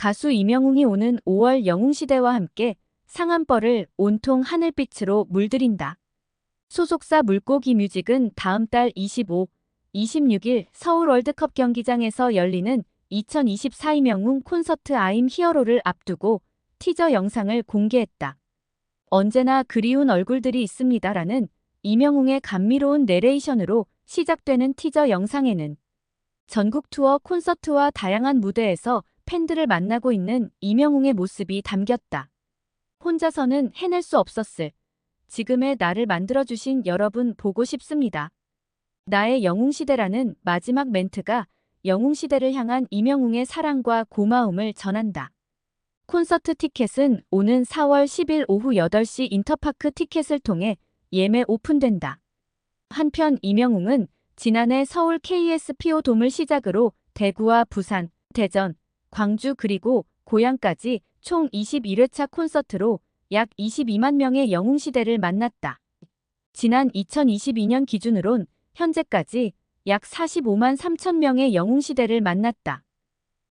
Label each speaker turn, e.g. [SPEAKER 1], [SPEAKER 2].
[SPEAKER 1] 가수 이명웅이 오는 5월 영웅시대와 함께 상한벌을 온통 하늘빛으로 물들인다. 소속사 물고기 뮤직은 다음 달 25, 26일 서울 월드컵 경기장에서 열리는 2024 이명웅 콘서트 아임 히어로를 앞두고 티저 영상을 공개했다. 언제나 그리운 얼굴들이 있습니다라는 이명웅의 감미로운 내레이션으로 시작되는 티저 영상에는 전국 투어 콘서트와 다양한 무대에서 팬들을 만나고 있는 이명웅의 모습이 담겼다. 혼자서는 해낼 수 없었을 지금의 나를 만들어주신 여러분 보고 싶습니다. 나의 영웅시대라는 마지막 멘트가 영웅시대를 향한 이명웅의 사랑과 고마움을 전한다. 콘서트 티켓은 오는 4월 10일 오후 8시 인터파크 티켓을 통해 예매 오픈된다. 한편 이명웅은 지난해 서울 KSPO 돔을 시작으로 대구와 부산, 대전, 광주 그리고 고향까지 총 21회차 콘서트로 약 22만 명의 영웅시대를 만났다. 지난 2022년 기준으론 현재까지 약 45만 3천 명의 영웅시대를 만났다.